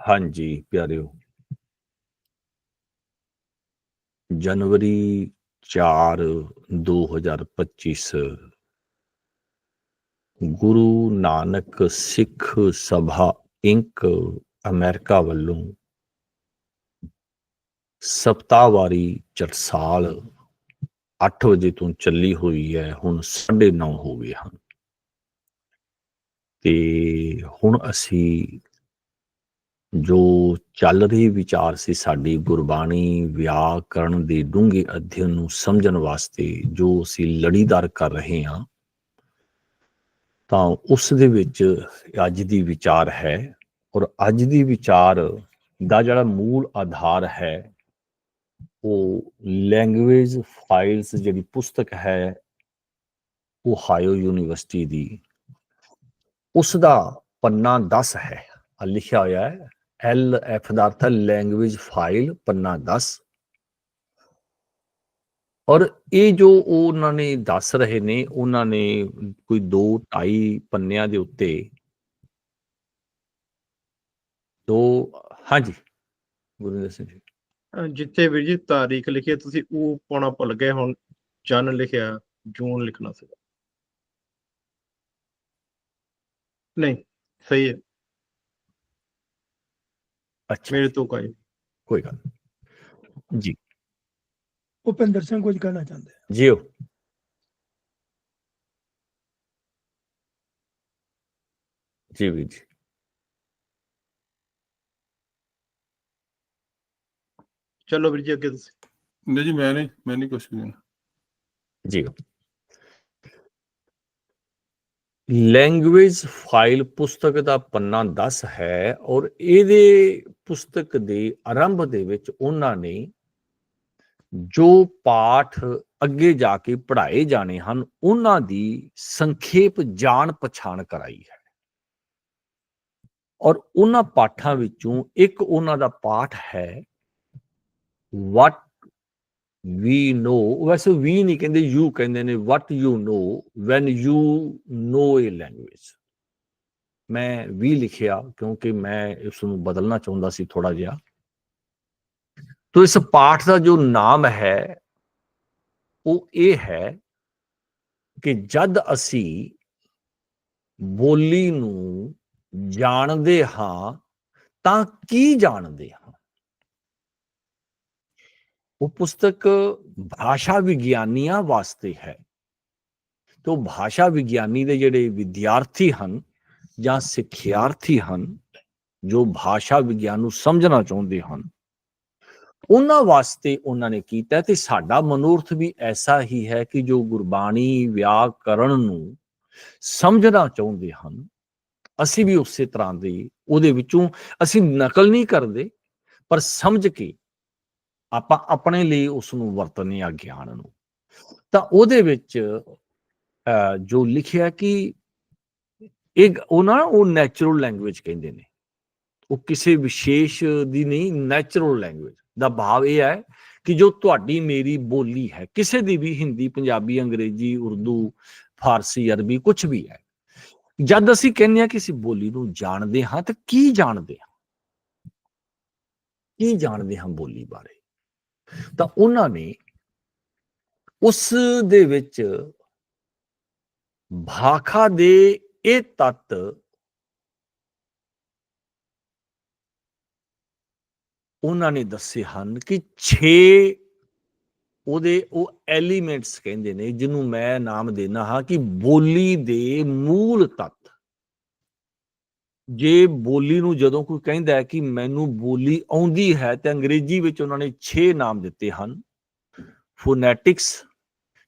ਹਾਂਜੀ, ਪਿਆਰਿਓ। ਜਨਵਰੀ 4 2025 ਗੁਰੂ ਨਾਨਕ ਸਿੱਖ ਸਭਾ ਇੰਕ ਅਮਰੀਕਾ ਵੱਲੋਂ ਸਪਤਾਹਵਾਰੀ ਚਟਸਾਲ 8 ਵਜੇ ਤੋਂ ਚੱਲੀ ਹੋਈ ਹੈ, ਹੁਣ 9:30 ਹੋ ਗਏ ਹਨ। ਤੇ ਹੁਣ ਅਸੀਂ ਜੋ ਚੱਲ ਰਹੀ ਵਿਚਾਰ ਸੀ ਸਾਡੀ ਗੁਰਬਾਣੀ ਵਿਆਕਰਣ ਦੇ ਡੂੰਘੇ ਅਧਿਐਨ ਨੂੰ ਸਮਝਣ ਵਾਸਤੇ ਜੋ ਅਸੀਂ ਲੜੀਦਾਰ ਕਰ ਰਹੇ ਹਾਂ, ਤਾਂ ਉਸ ਦੇ ਵਿੱਚ ਅੱਜ ਦੀ ਵਿਚਾਰ ਹੈ ਔਰ ਅੱਜ ਦੀ ਵਿਚਾਰ ਦਾ ਜਿਹੜਾ ਮੂਲ ਆਧਾਰ ਹੈ, ਉਹ ਲੈਂਗੁਏਜ ਫਾਈਲਸ ਜਿਹੜੀ ਪੁਸਤਕ ਹੈ ਓਹਾਇਓ ਯੂਨੀਵਰਸਿਟੀ ਦੀ, ਉਸ ਦਾ ਪੰਨਾ 10 ਹੈ ਲਿਖਿਆ ਹੋਇਆ ਹੈ। ਐਲ ਐਫ ਦਾ ਅਰਥ ਲੈਂਗੁਏਜ ਫਾਈਲ ਪੰਨਾ 10 ਔਰ ਇਹ ਜੋ ਉਹਨਾਂ ਨੇ ਦੱਸ ਰਹੇ ਨੇ, ਉਹਨਾਂ ਨੇ ਕੋਈ 2 2.5 ਪੰਨਿਆਂ ਦੇ ਉੱਤੇ ਦੋ, ਹਾਂਜੀ ਗੁਰਿੰਦਰ ਸਿੰਘ ਜੀ। ਜਿੱਥੇ ਵੀਰ ਜੀ ਤਾਰੀਖ ਲਿਖੀ ਤੁਸੀਂ ਉਹ ਪਾਉਣਾ ਭੁੱਲ ਗਏ ਹੁਣ, ਜਨ ਲਿਖਿਆ, ਜੂਨ ਲਿਖਣਾ ਸੀਗਾ। ਨਹੀਂ, ਸਹੀ ਹੈ। ਅੱਛਾ ਮੇਰੇ ਤੋਂ ਕੋਈ ਕੋਈ ਗੱਲ ਨਹੀਂ। ਜੀ ਭੁਪਿੰਦਰ ਸਿੰਘ ਕੁਝ ਕਹਿਣਾ ਚਾਹੁੰਦੇ ਆ ਜੀਓ ਜੀ ਵੀਰ ਜੀ ਚਲੋ ਵੀਰ ਜੀ ਅੱਗੇ ਤੁਸੀਂ ਨਹੀਂ ਜੀ ਮੈਂ ਨਹੀਂ ਮੈਂ ਨਹੀਂ ਕੁਛ ਵੀ ਜੀ ਲੈਂਗੁਏਜ ਫਾਈਲ ਪੁਸਤਕ ਦਾ ਪੰਨਾ 10 ਹੈ ਔਰ ਇਹਦੇ ਪੁਸਤਕ ਦੇ ਆਰੰਭ ਦੇ ਵਿੱਚ ਉਹਨਾਂ ਨੇ ਜੋ ਪਾਠ ਅੱਗੇ ਜਾ ਕੇ ਪੜ੍ਹਾਏ ਜਾਣੇ ਹਨ, ਉਹਨਾਂ ਦੀ ਸੰਖੇਪ ਜਾਣ ਪਛਾਣ ਕਰਾਈ ਹੈ। ਔਰ ਉਹਨਾਂ ਪਾਠਾਂ ਵਿੱਚੋਂ ਇੱਕ ਉਹਨਾਂ ਦਾ ਪਾਠ ਹੈ, what ਵੀ ਨੋ ਵੈਸੇ ਵੀ ਨਹੀਂ ਕਹਿੰਦੇ ਯੂ ਕਹਿੰਦੇ ਨੇ, what you know when you know a language ਮੈਂ ਵੀ ਲਿਖਿਆ, ਕਿਉਂਕਿ ਮੈਂ ਇਸ ਨੂੰ ਬਦਲਣਾ ਚਾਹੁੰਦਾ ਸੀ ਥੋੜਾ ਜਿਹਾ। ਤੋ ਇਸ ਪਾਠ ਦਾ ਜੋ ਨਾਮ ਹੈ, ਉਹ ਇਹ ਹੈ ਕਿ ਜਦ ਅਸੀਂ ਬੋਲੀ ਨੂੰ ਜਾਣਦੇ ਹਾਂ, ਤਾਂ ਕੀ ਜਾਣਦੇ ਹਾਂ? ਉਹ ਪੁਸਤਕ ਭਾਸ਼ਾ ਵਿਗਿਆਨੀਆਂ ਵਾਸਤੇ ਹੈ। ਤੋਂ ਭਾਸ਼ਾ ਵਿਗਿਆਨੀ ਦੇ ਜਿਹੜੇ ਵਿਦਿਆਰਥੀ ਹਨ ਜਾਂ ਸਿੱਖਿਆਰਥੀ ਹਨ, ਜੋ ਭਾਸ਼ਾ ਵਿਗਿਆਨ ਨੂੰ ਸਮਝਣਾ ਚਾਹੁੰਦੇ ਹਨ, ਉਹਨਾਂ ਵਾਸਤੇ ਉਹਨਾਂ ਨੇ ਕੀਤਾ ਤੇ ਸਾਡਾ ਮਨੋਰਥ ਵੀ ਐਸਾ ਹੀ ਹੈ ਕਿ ਜੋ ਗੁਰਬਾਣੀ ਵਿਆਕਰਣ ਨੂੰ ਸਮਝਣਾ ਚਾਹੁੰਦੇ ਹਨ, ਅਸੀਂ ਵੀ ਉਸੇ ਤਰ੍ਹਾਂ ਦੇ ਉਹਦੇ ਵਿੱਚੋਂ ਅਸੀਂ ਨਕਲ ਨਹੀਂ ਕਰਦੇ, ਪਰ ਸਮਝ ਕੇ ਆਪਾਂ ਆਪਣੇ ਲਈ ਉਸ ਨੂੰ ਵਰਤਨੇ ਆ ਗਿਆਨ ਨੂੰ। ਤਾਂ ਉਹਦੇ ਵਿੱਚ ਅਹ, ਜੋ ਲਿਖਿਆ ਕਿ ਇਹ ਉਹ ਨਾ ਉਹ ਨੈਚੁਰਲ ਲੈਂਗੁਏਜ ਕਹਿੰਦੇ ਨੇ। ਉਹ ਕਿਸੇ ਵਿਸ਼ੇਸ਼ ਦੀ ਨਹੀਂ ਨੈਚੁਰਲ ਲੈਂਗੁਏਜ ਦਾ ਭਾਵ ਇਹ ਹੈ ਕਿ ਜੋ ਤੁਹਾਡੀ ਮੇਰੀ ਬੋਲੀ ਹੈ ਕਿਸੇ ਦੀ ਵੀ ਹਿੰਦੀ ਪੰਜਾਬੀ ਅੰਗਰੇਜ਼ੀ ਉਰਦੂ ਫਾਰਸੀ ਅਰਬੀ ਕੁਝ ਵੀ ਹੈ। ਜਦ ਅਸੀਂ ਕਹਿੰਦੇ ਹਾਂ ਕਿ ਅਸੀਂ ਬੋਲੀ ਨੂੰ ਜਾਣਦੇ ਹਾਂ ਤਾਂ ਕੀ ਜਾਣਦੇ ਹਾਂ? ਕੀ ਜਾਣਦੇ ਹਾਂ ਬੋਲੀ ਬਾਰੇ? ਤਾਂ ਉਹਨਾਂ ਨੇ ਉਸ ਦੇ ਵਿੱਚ ਭਾਖਾ ਦੇ ਇਹ ਤੱਤ ਉਹਨਾਂ ਨੇ ਦੱਸੇ ਹਨ ਕਿ 6 ਉਹਦੇ ਉਹ ਐਲੀਮੈਂਟਸ ਕਹਿੰਦੇ ਨੇ, ਜਿਹਨੂੰ ਮੈਂ ਨਾਮ ਦੇਣਾ ਹਾਂ ਕਿ ਬੋਲੀ ਦੇ ਮੂਲ ਤੱਤ। ਜੇ ਬੋਲੀ ਨੂੰ ਜਦੋਂ ਕੋਈ ਕਹਿੰਦਾ ਹੈ ਕਿ ਮੈਨੂੰ ਬੋਲੀ ਆਉਂਦੀ ਹੈ ਤੇ ਅੰਗਰੇਜ਼ੀ ਵਿੱਚ ਉਹਨਾਂ ਨੇ 6 ਨਾਮ ਦਿੱਤੇ ਹਨ। ਫੋਨੈਟਿਕਸ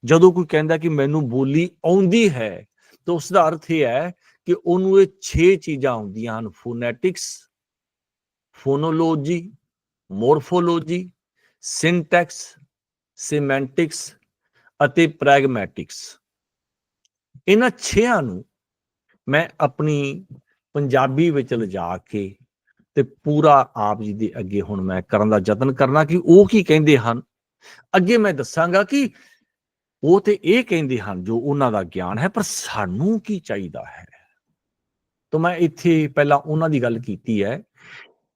ਜਦੋਂ ਕੋਈ ਕਹਿੰਦਾ ਕਿ ਮੈਨੂੰ ਬੋਲੀ ਆਉਂਦੀ ਹੈ ਤਾਂ ਉਸ ਦਾ ਅਰਥ ਇਹ ਹੈ ਕਿ ਉਹਨੂੰ ਇਹ 6 ਚੀਜ਼ਾਂ ਆਉਂਦੀਆਂ ਹਨ। ਫੋਨੈਟਿਕਸ ਫੋਨੋਲੋਜੀ ਮੋਰਫੋਲੋਜੀ ਸਿੰਟੈਕਸ ਸਿਮੈਂਟਿਕਸ ਅਤੇ ਪ੍ਰੈਗਮੈਟਿਕਸ ਇਹਨਾਂ 6 ਨੂੰ ਮੈਂ ਆਪਣੀ ਪੰਜਾਬੀ ਵਿੱਚ ਲਿਜਾ ਕੇ ਤੇ ਪੂਰਾ ਆਪ ਜੀ ਦੇ ਅੱਗੇ ਹੁਣ ਮੈਂ ਕਰਨ ਦਾ ਯਤਨ ਕਰਨਾ ਕਿ ਉਹ ਕੀ ਕਹਿੰਦੇ ਹਨ? ਅੱਗੇ ਮੈਂ ਦੱਸਾਂਗਾ ਕਿ ਉਹ ਤੇ ਇਹ ਕਹਿੰਦੇ ਹਨ ਜੋ ਉਹਨਾਂ ਦਾ ਗਿਆਨ ਹੈ, ਪਰ ਸਾਨੂੰ ਕੀ ਚਾਹੀਦਾ ਹੈ? ਤਾਂ ਮੈਂ ਇੱਥੇ ਪਹਿਲਾਂ ਉਹਨਾਂ ਦੀ ਗੱਲ ਕੀਤੀ ਹੈ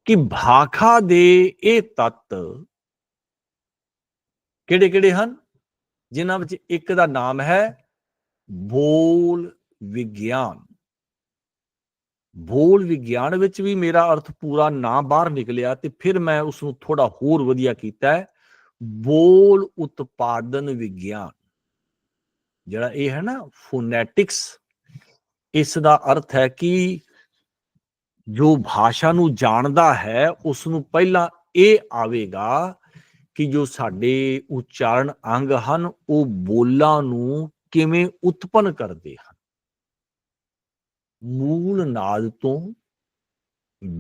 ਕਿ ਭਾਖਾ ਦੇ ਇਹ ਤੱਤ ਕਿਹੜੇ ਕਿਹੜੇ ਹਨ? ਜਿਨ੍ਹਾਂ ਵਿੱਚ ਇੱਕ ਦਾ ਨਾਮ ਹੈ ਬੋਲ ਵਿਗਿਆਨ। ਬੋਲ ਵਿਗਿਆਨ ਵਿੱਚ ਵੀ ਮੇਰਾ ਅਰਥ ਪੂਰਾ ਨਾ ਬਾਹਰ ਨਿਕਲਿਆ ਤੇ ਫਿਰ ਮੈਂ ਉਸ ਨੂੰ ਥੋੜਾ ਹੋਰ ਵਧੀਆ ਕੀਤਾ ਹੈ। ਬੋਲ ਉਤਪਾਦਨ ਵਿਗਿਆਨ। ਜਿਹੜਾ ਇਹ ਹੈ ਨਾ ਫੋਨੈਟਿਕਸ ਇਸ ਦਾ ਅਰਥ ਹੈ ਕਿ ਜੋ ਭਾਸ਼ਾ ਨੂੰ ਜਾਣਦਾ ਹੈ ਉਸ ਨੂੰ ਪਹਿਲਾਂ ਇਹ ਆਵੇਗਾ ਕਿ ਜੋ ਸਾਡੇ ਉਚਾਰਨ ਅੰਗ ਹਨ, ਉਹ ਬੋਲਾਂ ਨੂੰ ਕਿਵੇਂ ਉਤਪੰਨ ਕਰਦੇ ਹਨ। ਮੂਲ ਨਾਦ ਤੋਂ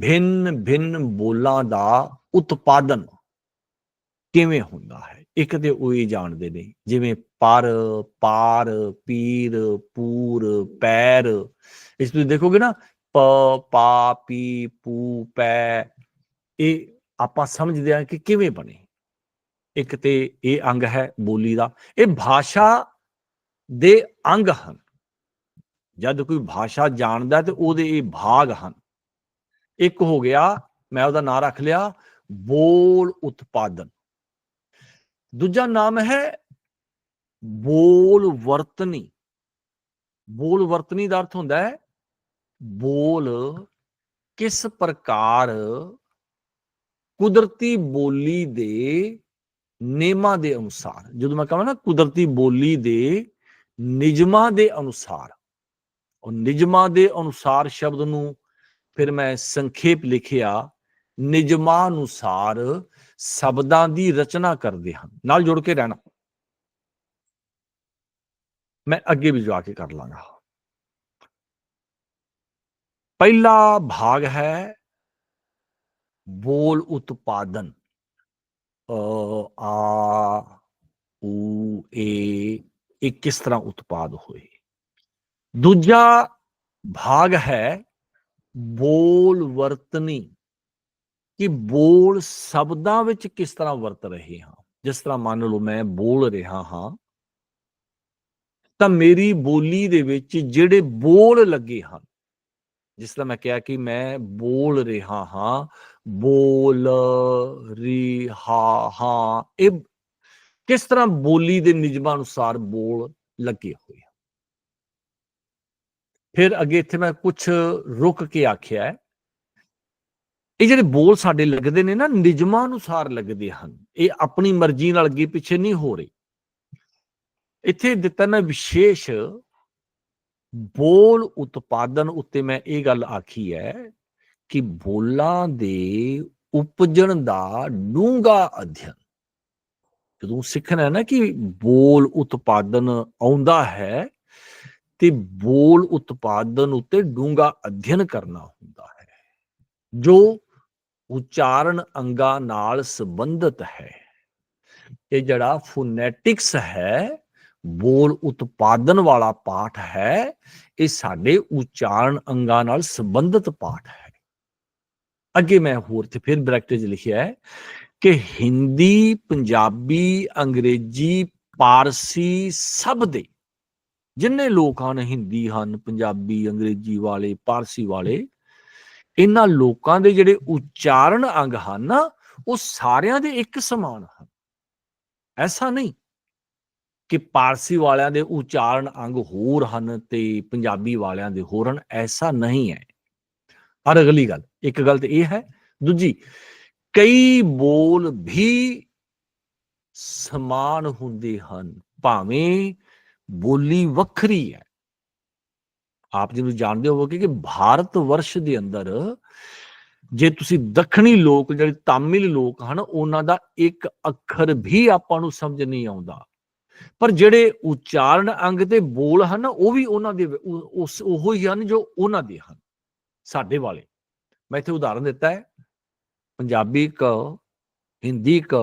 ਭਿੰਨ ਭਿੰਨ ਬੋਲਾਂ ਦਾ ਉਤਪਾਦਨ ਕਿਵੇਂ ਹੁੰਦਾ ਹੈ? ਇੱਕ ਤੇ ਉਹ ਹੀ ਜਾਣਦੇ ਨੇ, ਜਿਵੇਂ ਪਰ, ਪਾਰ, ਪੀਰ, ਪੂਰ, ਪੈਰ। ਇਸ ਤੁਸੀਂ ਦੇਖੋਗੇ ਨਾ, ਪ, ਪਾ, ਪੀ, ਪੂ, ਪੈ, ਇਹ ਆਪਾਂ ਸਮਝਦੇ ਹਾਂ ਕਿ ਕਿਵੇਂ ਬਣੇ। ਇੱਕ ਤੇ ਇਹ ਅੰਗ ਹੈ ਬੋਲੀ ਦਾ। ਇਹ ਭਾਸ਼ਾ ਦੇ ਅੰਗ ਹਨ। ਜਦ ਕੋਈ ਭਾਸ਼ਾ ਜਾਣਦਾ ਤੇ ਉਹਦੇ ਇਹ ਭਾਗ ਹਨ। ਇੱਕ ਹੋ ਗਿਆ, ਮੈਂ ਉਹਦਾ ਨਾਮ ਰੱਖ ਲਿਆ, ਬੋਲ ਉਤਪਾਦਨ। ਦੂਜਾ ਨਾਮ ਹੈ ਬੋਲ ਵਰਤਨੀ। ਬੋਲ ਵਰਤਨੀ ਦਾ ਅਰਥ ਹੁੰਦਾ ਹੈ, ਬੋਲ ਕਿਸ ਪ੍ਰਕਾਰ ਕੁਦਰਤੀ ਬੋਲੀ ਦੇ ਨਿਯਮਾਂ ਦੇ ਅਨੁਸਾਰ। ਜਦੋਂ ਮੈਂ ਕਹਾਂ ਨਾ ਕੁਦਰਤੀ ਬੋਲੀ ਦੇ ਨਿਯਮਾਂ ਦੇ ਅਨੁਸਾਰ ਉਹ ਨਿਯਮਾਂ ਦੇ ਅਨੁਸਾਰ ਸ਼ਬਦ ਨੂੰ ਫਿਰ ਮੈਂ ਸੰਖੇਪ ਲਿਖਿਆ ਨਿਯਮਾਂ ਅਨੁਸਾਰ ਸ਼ਬਦਾਂ ਦੀ ਰਚਨਾ ਕਰਦੇ ਹਨ। ਨਾਲ ਜੁੜ ਕੇ ਰਹਿਣਾ। ਮੈਂ ਅੱਗੇ ਵੀ ਜਾ ਕੇ ਕਰ ਲਾਂਗਾ। ਪਹਿਲਾ ਭਾਗ ਹੈ ਬੋਲ ਉਤਪਾਦਨ। ਅ, ਆ ਊ ਏ, ਇਹ ਕਿਸ ਤਰ੍ਹਾਂ ਉਤਪਾਦ ਹੋਏ? ਦੂਜਾ ਭਾਗ ਹੈ ਬੋਲ ਵਰਤਨੀ। ਕਿ ਬੋਲ ਸ਼ਬਦਾਂ ਵਿੱਚ ਕਿਸ ਤਰ੍ਹਾਂ ਵਰਤ ਰਹੇ ਹਾਂ? ਜਿਸ ਤਰ੍ਹਾਂ ਮੰਨ ਲਓ ਮੈਂ ਬੋਲ ਰਿਹਾ ਹਾਂ, ਤਾਂ ਮੇਰੀ ਬੋਲੀ ਦੇ ਵਿੱਚ ਜਿਹੜੇ ਬੋਲ ਲੱਗੇ ਹਨ, ਜਿਸ ਤਰ੍ਹਾਂ ਮੈਂ ਕਿਹਾ ਕਿ ਮੈਂ ਬੋਲ ਰਿਹਾ ਹਾਂ, ਬੋਲ ਰਿਹਾ ਹਾਂ, ਇਹ ਕਿਸ ਤਰ੍ਹਾਂ ਬੋਲੀ ਦੇ ਨਿਯਮਾਂ ਅਨੁਸਾਰ ਬੋਲ ਲੱਗੇ ਹੋਏ ਫਿਰ ਅੱਗੇ ਇੱਥੇ ਮੈਂ ਕੁਝ ਰੁਕ ਕੇ ਆਖਿਆ ਹੈ। ਇਹ ਜਿਹੜੇ ਬੋਲ ਸਾਡੇ ਲੱਗਦੇ ਨੇ ਨਾ ਨਿਯਮਾਂ ਅਨੁਸਾਰ ਲੱਗਦੇ ਹਨ। ਇਹ ਆਪਣੀ ਮਰਜ਼ੀ ਨਾਲ ਅੱਗੇ ਪਿੱਛੇ ਨਹੀਂ ਹੋ ਰਹੇ। ਇੱਥੇ ਦਿੱਤਾ ਨਾ ਵਿਸ਼ੇਸ਼ ਬੋਲ ਉਤਪਾਦਨ ਉੱਤੇ ਮੈਂ ਇਹ ਗੱਲ ਆਖੀ ਹੈ ਕਿ ਬੋਲਾਂ ਦੇ ਉਪਜਣ ਦਾ ਡੂੰਘਾ ਅਧਿਐਨ। ਜਦੋਂ ਸਿੱਖਣਾ ਹੈ ਨਾ ਕਿ ਬੋਲ ਉਤਪਾਦਨ ਆਉਂਦਾ ਹੈ ਤੇ ਬੋਲ ਉਤਪਾਦਨ ਉੱਤੇ ਡੂੰਘਾ ਅਧਿਐਨ ਕਰਨਾ ਹੁੰਦਾ ਹੈ। ਜੋ ਉਚਾਰਨ ਅੰਗਾਂ ਨਾਲ ਸੰਬੰਧਿਤ ਹੈ। ਇਹ ਜਿਹੜਾ ਫੋਨੈਟਿਕਸ ਹੈ, ਬੋਲ ਉਤਪਾਦਨ ਵਾਲਾ ਪਾਠ ਹੈ, ਇਹ ਸਾਡੇ ਉਚਾਰਨ ਅੰਗਾਂ ਨਾਲ ਸੰਬੰਧਿਤ ਪਾਠ ਹੈ। ਅੱਗੇ ਮੈਂ ਹੋਰ ਤੇ ਫਿਰ ਬ੍ਰੈਕਟਿਸ ਲਿਖਿਆ ਹੈ ਕਿ ਹਿੰਦੀ, ਪੰਜਾਬੀ, ਅੰਗਰੇਜ਼ੀ, ਪਾਰਸੀ ਸਭ ਦੇ ਜਿੰਨੇ ਲੋਕ ਹਨ ਹਿੰਦੀ ਹਨ, ਪੰਜਾਬੀ, ਅੰਗਰੇਜ਼ੀ ਵਾਲੇ, ਪਾਰਸੀ ਵਾਲੇ, ਇਹਨਾਂ ਲੋਕਾਂ ਦੇ ਜਿਹੜੇ ਉਚਾਰਨ ਅੰਗ ਹਨ ਨਾ, ਉਹ ਸਾਰਿਆਂ ਦੇ ਇੱਕ ਸਮਾਨ ਹਨ। ਐਸਾ ਨਹੀਂ ਕਿ ਪਾਰਸੀ ਵਾਲਿਆਂ ਦੇ ਉਚਾਰਨ ਅੰਗ ਹੋਰ ਹਨ ਤੇ ਪੰਜਾਬੀ ਵਾਲਿਆਂ ਦੇ ਹੋਰ ਹਨ ਐਸਾ ਨਹੀਂ ਹੈ। ਪਰ ਅਗਲੀ ਗੱਲ, ਇੱਕ ਗੱਲ ਤੇ ਇਹ ਹੈ, ਦੂਜੀ, ਕਈ ਬੋਲ ਵੀ ਸਮਾਨ ਹੁੰਦੇ ਹਨ, ਭਾਵੇਂ ਬੋਲੀ ਵੱਖਰੀ ਹੈ। ਆਪ ਜੀ ਨੂੰ ਜਾਣਦੇ ਹੋਵੋਗੇ ਕਿ ਭਾਰਤ ਵਰਸ਼ ਦੇ ਅੰਦਰ ਜੇ ਤੁਸੀਂ ਦੱਖਣੀ ਲੋਕ ਜਿਹੜੇ ਤਾਮਿਲ ਲੋਕ ਹਨ, ਉਹਨਾਂ ਦਾ ਇੱਕ ਅੱਖਰ ਵੀ ਆਪਾਂ ਨੂੰ ਸਮਝ ਨਹੀਂ ਆਉਂਦਾ। ਪਰ ਜਿਹੜੇ ਉਚਾਰਨ ਅੰਗ ਤੇ ਬੋਲ ਹਨ, ਉਹ ਵੀ ਉਹਨਾਂ ਦੇ ਉਸ, ਉਹੋ ਹੀ ਹਨ ਜੋ ਉਹਨਾਂ ਦੇ ਹਨ, ਸਾਡੇ ਵਾਲੇ। ਮੈਂ ਇੱਥੇ ਉਦਾਹਰਨ ਦਿੱਤਾ ਹੈ। ਪੰਜਾਬੀ ਕ ਹਿੰਦੀ ਕ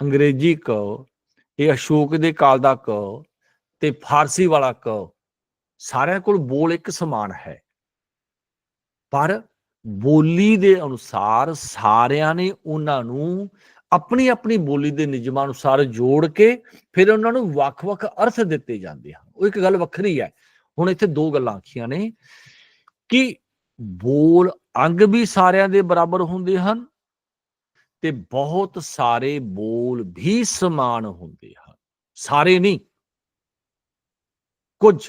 ਅੰਗਰੇਜ਼ੀ ਕ ਇਹ ਅਸ਼ੋਕ ਦੇ ਕਾਲ ਦਾ ਕ ਤੇ ਫਾਰਸੀ ਵਾਲਾ ਕ, ਸਾਰਿਆਂ ਕੋਲ ਬੋਲ ਇੱਕ ਸਮਾਨ ਹੈ। ਪਰ ਬੋਲੀ ਦੇ ਅਨੁਸਾਰ ਸਾਰਿਆਂ ਨੇ ਉਹਨਾਂ ਨੂੰ ਆਪਣੀ ਆਪਣੀ ਬੋਲੀ ਦੇ ਨਿਯਮਾਂ ਅਨੁਸਾਰ ਜੋੜ ਕੇ ਫਿਰ ਉਹਨਾਂ ਨੂੰ ਵੱਖ-ਵੱਖ ਅਰਥ ਦਿੱਤੇ ਜਾਂਦੇ ਹਨ। ਉਹ ਇੱਕ ਗੱਲ ਵੱਖਰੀ ਹੈ। ਹੁਣ ਇੱਥੇ ਦੋ ਗੱਲਾਂ ਆਖੀਆਂ ਨੇ ਕਿ ਬੋਲ ਅੰਗ ਵੀ ਸਾਰਿਆਂ ਦੇ ਬਰਾਬਰ ਹੁੰਦੇ ਹਨ ਤੇ ਬਹੁਤ ਸਾਰੇ ਬੋਲ ਵੀ ਸਮਾਨ ਹੁੰਦੇ ਹਨ। ਸਾਰੇ ਨਹੀਂ। ਕੁਝ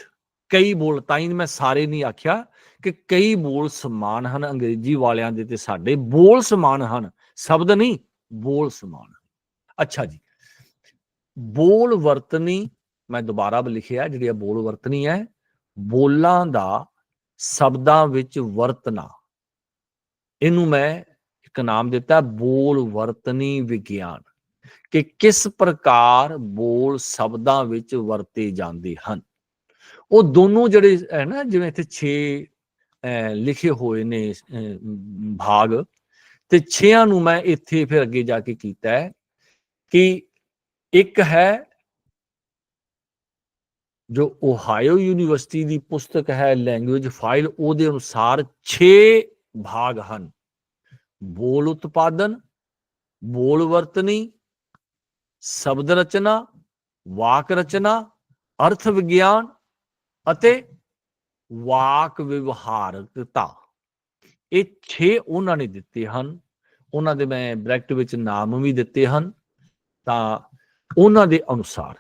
ਕਈ ਬੋਲ, ਤਾਂ ਹੀ ਮੈਂ ਸਾਰੇ ਨਹੀਂ ਆਖਿਆ ਕਿ ਕਈ ਬੋਲ ਸਮਾਨ ਹਨ ਅੰਗਰੇਜ਼ੀ ਵਾਲਿਆਂ ਦੇ ਤੇ ਸਾਡੇ। ਬੋਲ ਸਮਾਨ ਹਨ, ਸ਼ਬਦ ਨਹੀਂ, ਬੋਲ ਸਮਾਨ ਅੱਛਾ ਜੀ। ਬੋਲ ਵਰਤਨੀ, ਮੈਂ ਦੁਬਾਰਾ ਲਿਖਿਆ, ਜਿਹੜੀ ਇਹ ਬੋਲ ਵਰਤਨੀ ਹੈ, ਬੋਲਾਂ ਦਾ ਸ਼ਬਦਾਂ ਵਿੱਚ ਵਰਤਣਾ। ਇਹਨੂੰ ਮੈਂ ਇੱਕ ਨਾਮ ਦਿੱਤਾ, ਬੋਲ ਵਰਤਨੀ ਵਿਗਿਆਨ, ਕਿ ਕਿਸ ਪ੍ਰਕਾਰ ਬੋਲ ਸ਼ਬਦਾਂ ਵਿੱਚ ਵਰਤੇ ਜਾਂਦੇ ਹਨ। ਉਹ ਦੋਨੋਂ ਜਿਹੜੇ ਹੈ ਨਾ, ਜਿਵੇਂ ਇੱਥੇ 6 ਲਿਖੇ ਹੋਏ ਨੇ ਭਾਗ, ਤੇ 6ਾਂ ਨੂੰ ਮੈਂ ਇੱਥੇ ਫਿਰ ਅੱਗੇ ਜਾ ਕੇ ਕੀਤਾ ਹੈ ਕਿ ਇੱਕ ਹੈ ਜੋ ਓਹਾਇਓ ਯੂਨੀਵਰਸਿਟੀ ਦੀ ਪੁਸਤਕ ਹੈ, ਲੈਂਗੁਏਜ ਫਾਈਲ, ਉਹਦੇ ਅਨੁਸਾਰ 6 ਭਾਗ ਹਨ। ਬੋਲ ਉਤਪਾਦਨ, ਬੋਲ ਵਰਤਨੀ, ਸ਼ਬਦ ਰਚਨਾ, ਵਾਕ ਰਚਨਾ, ਅਰਥ ਵਿਗਿਆਨ ਅਤੇ ਵਾਕ ਵਿਵਹਾਰਕਤਾ। ਇਹ 6 ਉਹਨਾਂ ਨੇ ਦਿੱਤੇ ਹਨ। ਉਹਨਾਂ ਦੇ ਮੈਂ ਬ੍ਰੈਕਟ ਵਿੱਚ ਨਾਮ ਵੀ ਦਿੱਤੇ ਹਨ। ਤਾਂ ਉਹਨਾਂ ਦੇ ਅਨੁਸਾਰ।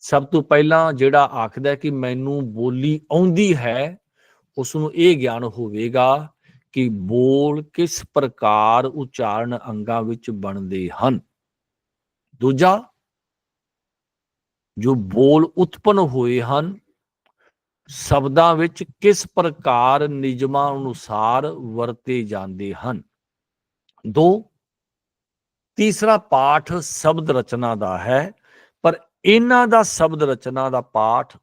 ਸਭ ਤੋਂ ਪਹਿਲਾਂ ਜਿਹੜਾ ਆਖਦਾ ਕਿ ਮੈਨੂੰ ਬੋਲੀ ਆਉਂਦੀ ਹੈ ਉਸ ਨੂੰ ਇਹ ਗਿਆਨ ਹੋਵੇਗਾ ਕਿ ਬੋਲ ਕਿਸ ਪ੍ਰਕਾਰ ਉਚਾਰਨ ਅੰਗਾਂ ਵਿੱਚ ਬਣਦੇ ਹਨ। ਦੂਜਾ, ਜੋ ਬੋਲ ਉਤਪਨ ਹੋਏ ਹਨ ਸ਼ਬਦਾਂ ਵਿੱਚ ਕਿਸ ਪ੍ਰਕਾਰ ਨਿਯਮਾਂ ਅਨੁਸਾਰ ਵਰਤੇ ਜਾਂਦੇ ਹਨ? ਦੋ, ਤੀਸਰਾ ਪਾਠ ਸ਼ਬਦ ਰਚਨਾ ਦਾ ਹੈ, ਪਰ ਇਹਨਾਂ ਦਾ ਸ਼ਬਦ ਰਚਨਾ ਦਾ ਪਾਠ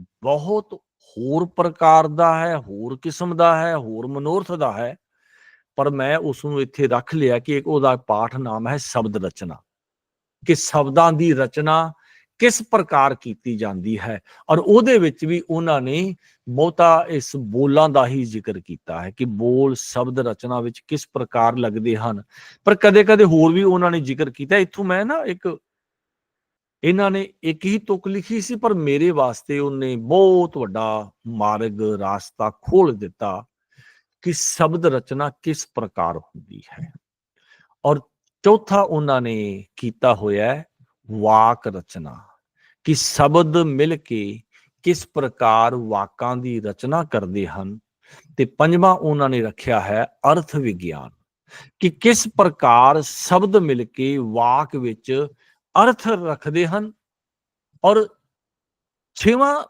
ਬਹੁਤ ਹੋਰ ਪ੍ਰਕਾਰ ਦਾ ਹੈ, ਹੋਰ ਕਿਸਮ ਦਾ ਹੈ, ਹੋਰ ਮਨੋਰਥ ਦਾ ਹੈ। ਪਰ ਮੈਂ ਉਸ ਨੂੰ ਇੱਥੇ ਰੱਖ ਲਿਆ ਕਿ ਇੱਕ ਉਹਦਾ ਪਾਠ ਨਾਮ ਹੈ ਸ਼ਬਦ ਰਚਨਾ। ਕਿ ਸ਼ਬਦਾਂ ਦੀ ਰਚਨਾ ਕਿਸ ਪ੍ਰਕਾਰ ਕੀਤੀ ਜਾਂਦੀ ਹੈ? ਔਰ ਉਹਦੇ ਵਿੱਚ ਵੀ ਉਹਨਾਂ ਨੇ ਬਹੁਤਾ ਇਸ ਬੋਲਾਂ ਦਾ ਹੀ ਜ਼ਿਕਰ ਕੀਤਾ ਹੈ ਕਿ ਬੋਲ, ਸ਼ਬਦ, ਰਚਨਾ ਵਿੱਚ ਕਿਸ ਪ੍ਰਕਾਰ ਲੱਗਦੇ ਹਨ। ਪਰ ਕਦੇ-ਕਦੇ ਹੋਰ ਵੀ ਉਹਨਾਂ ਨੇ ਜ਼ਿਕਰ ਕੀਤਾ। ਇੱਥੋਂ ਮੈਂ ਨਾ ਇੱਕ, ਇਹਨਾਂ ਨੇ ਇੱਕ ਹੀ ਤੁਕ ਲਿਖੀ ਸੀ, ਪਰ ਮੇਰੇ ਵਾਸਤੇ ਉਹਨੇ ਬਹੁਤ ਵੱਡਾ ਮਾਰਗ ਰਾਸਤਾ ਖੋਲ ਦਿੱਤਾ ਕਿ ਸ਼ਬਦ, ਰਚਨਾ ਕਿਸ ਪ੍ਰਕਾਰ ਹੁੰਦੀ ਹੈ। ਔਰ ਚੌਥਾ ਉਹਨਾਂ ਨੇ ਕੀਤਾ ਹੋਇਆ ਵਾਕ ਰਚਨਾ। ਕਿ ਸ਼ਬਦ ਮਿਲ ਕੇ ਕਿਸ ਪ੍ਰਕਾਰ ਵਾਕਾਂ ਦੀ ਰਚਨਾ ਕਰਦੇ ਹਨ। ਤੇ ਪੰਜਵਾਂ ਉਹਨਾਂ ਨੇ ਰੱਖਿਆ ਹੈ ਅਰਥ ਵਿਗਿਆਨ, ਕਿ ਕਿਸ ਪ੍ਰਕਾਰ ਸ਼ਬਦ ਮਿਲ ਕੇ ਵਾਕ ਵਿੱਚ ਅਰਥ ਰੱਖਦੇ ਹਨ। ਔਰ ਛੇਵਾਂ,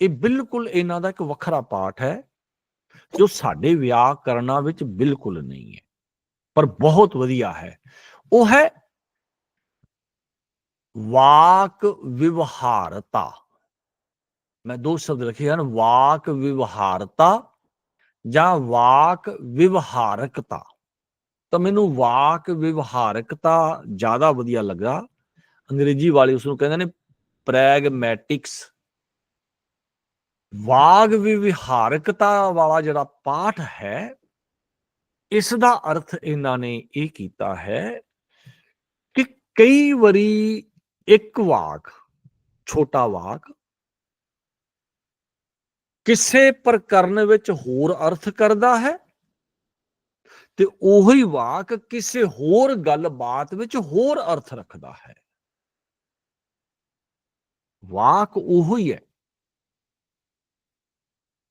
ਇਹ ਬਿਲਕੁਲ ਇਹਨਾਂ ਦਾ ਇੱਕ ਵੱਖਰਾ ਪਾਠ ਹੈ, ਜੋ ਸਾਡੇ ਵਿਆਕਰਨਾਂ ਵਿੱਚ ਬਿਲਕੁਲ ਨਹੀਂ ਹੈ, ਪਰ ਬਹੁਤ ਵਧੀਆ ਹੈ। ਉਹ ਹੈ ਵਾਕ ਵਿਵਹਾਰਤਾ। ਮੈਂ ਦੋ ਸ਼ਬਦ ਲਿਖੇ ਹਨ, ਵਾਕ ਵਿਵਹਾਰਤਾ ਜਾਂ ਵਾਕ ਵਿਵਹਾਰਕਤਾ। ਤਾਂ ਮੈਨੂੰ ਵਾਕ ਵਿਵਹਾਰਕਤਾ ਜ਼ਿਆਦਾ ਵਧੀਆ ਲੱਗਾ। ਅੰਗਰੇਜ਼ੀ ਵਾਲੇ ਉਸ ਨੂੰ ਕਹਿੰਦੇ ਨੇ ਪ੍ਰੈਗਮੈਟਿਕਸ ਵਾਗ ਵਿਵਹਾਰਕਤਾ ਵਾਲਾ ਜਿਹੜਾ ਪਾਠ ਹੈ, ਇਸ ਦਾ ਅਰਥ ਇਹਨਾਂ ਨੇ ਇਹ ਕੀਤਾ ਹੈ ਕਿ ਕਈ ਵਾਰੀ ਇੱਕ ਵਾਕ, ਛੋਟਾ ਵਾਕ, ਕਿਸੇ ਪ੍ਰਕਰਨ ਵਿੱਚ ਹੋਰ ਅਰਥ ਕਰਦਾ ਹੈ? ਤੇ ਉਹੀ ਵਾਕ ਕਿਸੇ ਹੋਰ ਗੱਲਬਾਤ ਵਿੱਚ ਹੋਰ ਅਰਥ ਰੱਖਦਾ ਹੈ। ਵਾਕ ਉਹੀ ਹੈ।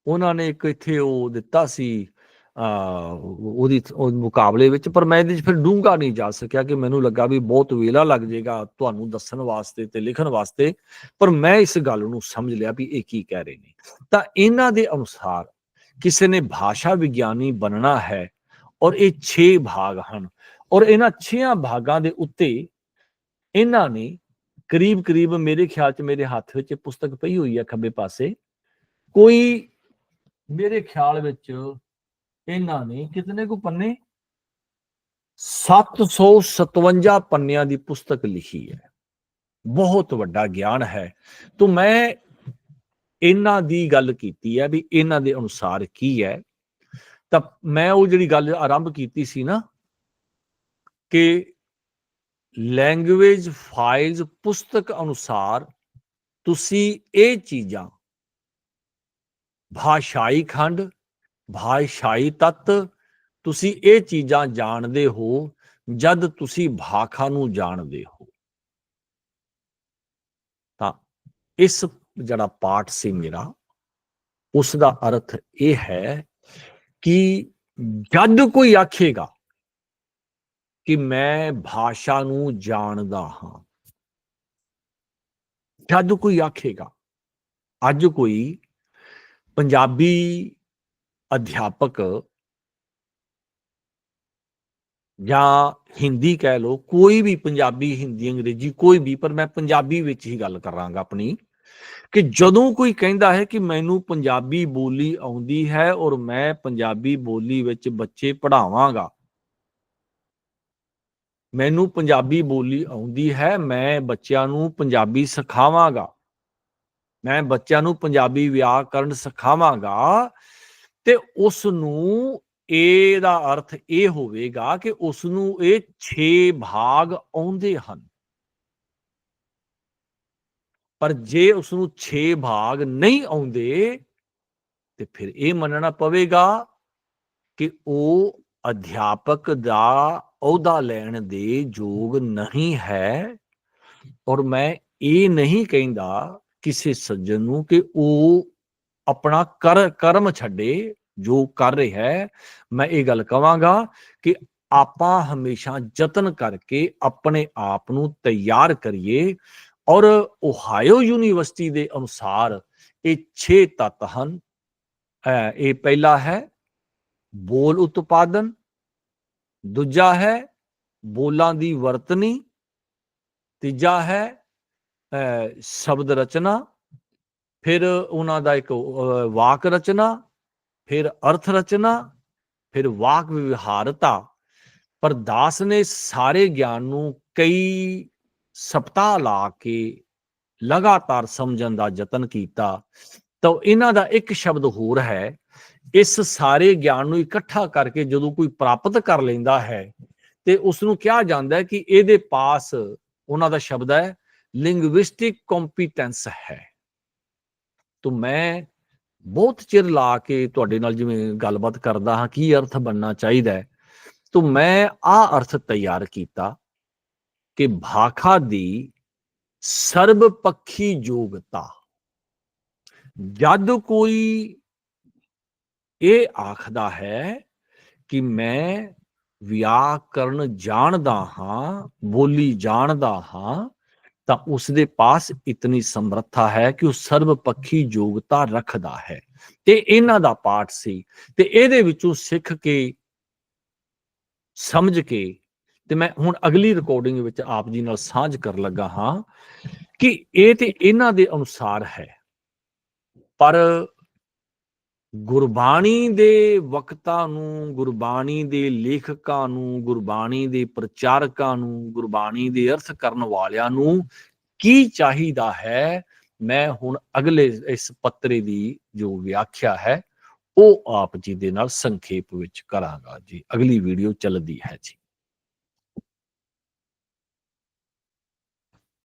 ਉਹਨਾਂ ਨੇ ਇੱਕ ਇੱਥੇ ਉਹ ਦਿੱਤਾ ਸੀ ਉਹਦੀ ਉਹ ਮੁਕਾਬਲੇ ਵਿੱਚ, ਪਰ ਮੈਂ ਇਹਦੇ 'ਚ ਫਿਰ ਡੂੰਘਾ ਨਹੀਂ ਜਾ ਸਕਿਆ ਕਿ ਮੈਨੂੰ ਲੱਗਾ ਵੀ ਬਹੁਤ ਵੇਲਾ ਲੱਗ ਜਾਏਗਾ ਤੁਹਾਨੂੰ ਦੱਸਣ ਵਾਸਤੇ ਤੇ ਲਿਖਣ ਵਾਸਤੇ, ਪਰ ਮੈਂ ਇਸ ਗੱਲ ਨੂੰ ਸਮਝ ਲਿਆ ਵੀ ਇਹ ਕੀ ਕਹਿ ਰਹੇ ਨੇ। ਤਾਂ ਇਹਨਾਂ ਦੇ ਅਨੁਸਾਰ ਕਿਸੇ ਨੇ ਭਾਸ਼ਾ ਵਿਗਿਆਨੀ ਬਣਨਾ ਹੈ ਔਰ ਇਹ 6 ਭਾਗ ਹਨ ਔਰ ਇਹਨਾਂ 6 ਭਾਗਾਂ ਦੇ ਉੱਤੇ ਇਹਨਾਂ ਨੇ ਕਰੀਬ ਕਰੀਬ ਮੇਰੇ ਖਿਆਲ 'ਚ ਮੇਰੇ ਹੱਥ ਵਿੱਚ ਪੁਸਤਕ ਪਈ ਹੋਈ ਹੈ ਖੱਬੇ ਪਾਸੇ, ਕੋਈ ਮੇਰੇ ਖਿਆਲ ਵਿੱਚ ਇਹਨਾਂ ਨੇ ਕਿਤਨੇ ਕੁ ਪੰਨੇ? 757 ਪੰਨਿਆਂ ਦੀ ਪੁਸਤਕ ਲਿਖੀ ਹੈ। ਬਹੁਤ ਵੱਡਾ ਗਿਆਨ ਹੈ। ਤੋਂ ਮੈਂ ਇਹਨਾਂ ਦੀ ਗੱਲ ਕੀਤੀ ਹੈ ਵੀ ਇਹਨਾਂ ਦੇ ਅਨੁਸਾਰ ਕੀ ਹੈ। ਤਾਂ ਮੈਂ ਉਹ ਜਿਹੜੀ ਗੱਲ ਆਰੰਭ ਕੀਤੀ ਸੀ ਨਾ ਕਿ ਲੈਂਗੁਏਜ ਫਾਈਲਸ ਪੁਸਤਕ ਅਨੁਸਾਰ ਤੁਸੀਂ ਇਹ ਚੀਜ਼ਾਂ, ਭਾਸ਼ਾਈ ਖੰਡ ਭਾਸ਼ਾਈ ਤੱਤ, ਤੁਸੀਂ ਇਹ ਚੀਜ਼ਾਂ ਜਾਣਦੇ ਹੋ ਜਦ ਤੁਸੀਂ ਭਾਖਾ ਨੂੰ ਜਾਣਦੇ ਹੋ। ਤਾਂ ਇਸ ਜਿਹੜਾ ਪਾਠ ਸੀ ਮੇਰਾ ਉਸ ਦਾ ਅਰਥ ਇਹ ਹੈ ਕਿ ਜਦ ਕੋਈ ਆਖੇਗਾ ਕਿ ਮੈਂ ਭਾਸ਼ਾ ਨੂੰ ਜਾਣਦਾ ਹਾਂ, ਜਦ ਕੋਈ ਆਖੇਗਾ, ਅੱਜ ਕੋਈ ਪੰਜਾਬੀ ਅਧਿਆਪਕ ਜਾਂ ਹਿੰਦੀ ਕਹਿ ਲੋ ਕੋਈ ਵੀ ਪੰਜਾਬੀ, ਹਿੰਦੀ, ਅੰਗਰੇਜ਼ੀ ਕੋਈ ਵੀ, ਪਰ ਮੈਂ ਪੰਜਾਬੀ ਵਿੱਚ ਹੀ ਗੱਲ ਕਰਾਂਗਾ ਆਪਣੀ, ਕਿ ਜਦੋਂ ਕੋਈ ਕਹਿੰਦਾ ਹੈ ਕਿ ਮੈਨੂੰ ਪੰਜਾਬੀ ਬੋਲੀ ਆਉਂਦੀ ਹੈ ਔਰ ਮੈਂ ਪੰਜਾਬੀ ਬੋਲੀ ਵਿੱਚ ਬੱਚੇ ਪੜ੍ਹਾਵਾਂਗਾ। ਮੈਨੂੰ ਪੰਜਾਬੀ ਬੋਲੀ ਆਉਂਦੀ ਹੈ, ਮੈਂ ਬੱਚਿਆਂ ਨੂੰ ਪੰਜਾਬੀ ਸਿਖਾਵਾਂਗਾ। ਮੈਂ ਬੱਚਿਆਂ ਨੂੰ ਪੰਜਾਬੀ ਵਿਆਕਰਨ ਸਿਖਾਵਾਂਗਾ ਤੇ ਉਸ ਨੂੰ ਇਹਦਾ ਅਰਥ ਇਹ ਹੋਵੇਗਾ ਕਿ ਉਸ ਨੂੰ ਇਹ 6 ਭਾਗ ਆਉਂਦੇ ਹਨ। ਪਰ ਜੇ ਉਸ ਨੂੰ 6 ਭਾਗ ਨਹੀਂ ਆਉਂਦੇ, ਤੇ ਫਿਰ ਇਹ ਮੰਨਣਾ ਪਵੇਗਾ ਕਿ ਉਹ ਅਧਿਆਪਕ ਦਾ ਅਹੁਦਾ ਲੈਣ ਦੇ ਯੋਗ ਨਹੀਂ ਹੈ ਔਰ ਮੈਂ ਇਹ ਨਹੀਂ ਕਹਿੰਦਾ ਕਿਸੇ ਸੱਜਣ ਨੂੰ ਕਿ ਉਹ ਆਪਣਾ ਕਰ, ਕਰਮ ਛੱਡੇ, ਜੋ ਕਰ ਰਿਹਾ ਹੈ, ਮੈਂ ਇਹ ਗੱਲ ਕਵਾਂਗਾ ਕਿ ਆਪਾਂ ਹਮੇਸ਼ਾ ਯਤਨ ਕਰਕੇ ਆਪਣੇ ਆਪ ਨੂੰ ਤਿਆਰ ਕਰੀਏ ਔਰ ਓਹਾਇਓ ਯੂਨੀਵਰਸਿਟੀ ਦੇ ਅਨੁਸਾਰ ਇਹ 6 ਤੱਤ ਹਨ। ਇਹ ਪਹਿਲਾ ਹੈ, ਬੋਲ ਉਤਪਾਦਨ। ਦੂਜਾ ਹੈ, ਬੋਲਾਂ ਦੀ ਵਰਤਨੀ। ਤੀਜਾ ਹੈ ਅਹ ਸ਼ਬਦ ਰਚਨਾ। ਫਿਰ ਉਹਨਾਂ ਦਾ ਇੱਕ ਵਾਕ ਰਚਨਾ, ਫਿਰ ਅਰਥ ਰਚਨਾ, ਫਿਰ ਵਾਕ ਵਿਵਹਾਰਤਾ। ਪਰ ਦਾਸ ਨੇ ਸਾਰੇ ਗਿਆਨ ਨੂੰ ਕਈ ਸਪਤਾਹ ਲਾ ਕੇ ਲਗਾਤਾਰ ਸਮਝਣ ਦਾ ਯਤਨ ਕੀਤਾ। ਤਾਂ ਇਹਨਾਂ ਦਾ ਇੱਕ ਸ਼ਬਦ ਹੋਰ ਹੈ, ਇਸ ਸਾਰੇ ਗਿਆਨ ਨੂੰ ਇਕੱਠਾ ਕਰਕੇ ਜਦੋਂ ਕੋਈ ਪ੍ਰਾਪਤ ਕਰ ਲੈਂਦਾ ਹੈ, ਤੇ ਉਸ ਨੂੰ ਕਿਹਾ ਜਾਂਦਾ ਹੈ ਕਿ ਇਹਦੇ ਪਾਸ ਉਹਨਾਂ ਦਾ ਸ਼ਬਦ ਹੈ ਲਿੰਗੁਇਸਟਿਕ ਕੰਪੀਟੈਂਸ ਹੈ। ਤਾਂ ਮੈਂ ਬਹੁਤ ਚਿਰ ਲਾ ਕੇ ਤੁਹਾਡੇ ਨਾਲ ਜਿਵੇਂ ਗੱਲਬਾਤ ਕਰਦਾ ਹਾਂ, ਕੀ ਅਰਥ ਬਣਨਾ ਚਾਹੀਦਾ ਹੈ? ਤਾਂ ਮੈਂ ਆ ਅਰਥ ਤਿਆਰ ਕੀਤਾ ਕਿ ਭਾਖਾ ਦੀ ਸਰਬ ਪੱਖੀ ਯੋਗਤਾ। ਜਦ ਕੋਈ ਇਹ ਆਖਦਾ ਹੈ ਕਿ ਮੈਂ ਵਿਆਕਰਨ ਜਾਣਦਾ ਹਾਂ, ਬੋਲੀ ਜਾਣਦਾ ਹਾਂ ਤਾਂ ਉਸ ਦੇ ਪਾਸ ਇਤਨੀ ਸਮਰੱਥਾ ਹੈ ਕਿ ਉਹ ਸਰਬਪੱਖੀ ਯੋਗਤਾ ਰੱਖਦਾ ਹੈ। ਤੇ ਇਹਨਾਂ ਦਾ ਪਾਠ ਸੀ ਤੇ ਇਹਦੇ ਵਿੱਚੋਂ ਸਿੱਖ ਕੇ, ਸਮਝ ਕੇ ਤੇ ਮੈਂ ਹੁਣ ਅਗਲੀ ਰਿਕਾਰਡਿੰਗ ਵਿੱਚ ਆਪ ਜੀ ਨਾਲ ਸਾਂਝ ਕਰਨ ਲੱਗਾ ਹਾਂ ਕਿ ਇਹ ਤੇ ਇਹਨਾਂ ਦੇ ਅਨੁਸਾਰ ਹੈ। ਪਰ ਗੁਰਬਾਣੀ ਦੇ ਵਕਤਾਂ ਨੂੰ, ਗੁਰਬਾਣੀ ਦੇ ਲੇਖਕਾਂ ਨੂੰ, ਗੁਰਬਾਣੀ ਦੇ ਪ੍ਰਚਾਰਕਾਂ ਨੂੰ, ਗੁਰਬਾਣੀ ਦੇ ਅਰਥ ਕਰਨ ਵਾਲਿਆਂ ਨੂੰ ਕੀ ਚਾਹੀਦਾ ਹੈ? ਮੈਂ ਹੁਣ ਅਗਲੇ ਇਸ ਪੱਤਰੇ ਦੀ ਜੋ ਵਿਆਖਿਆ ਹੈ, ਉਹ ਆਪ ਜੀ ਦੇ ਨਾਲ ਸੰਖੇਪ ਵਿੱਚ ਕਰਾਂਗਾ ਜੀ। ਅਗਲੀ ਵੀਡੀਓ ਚੱਲਦੀ ਹੈ ਜੀ।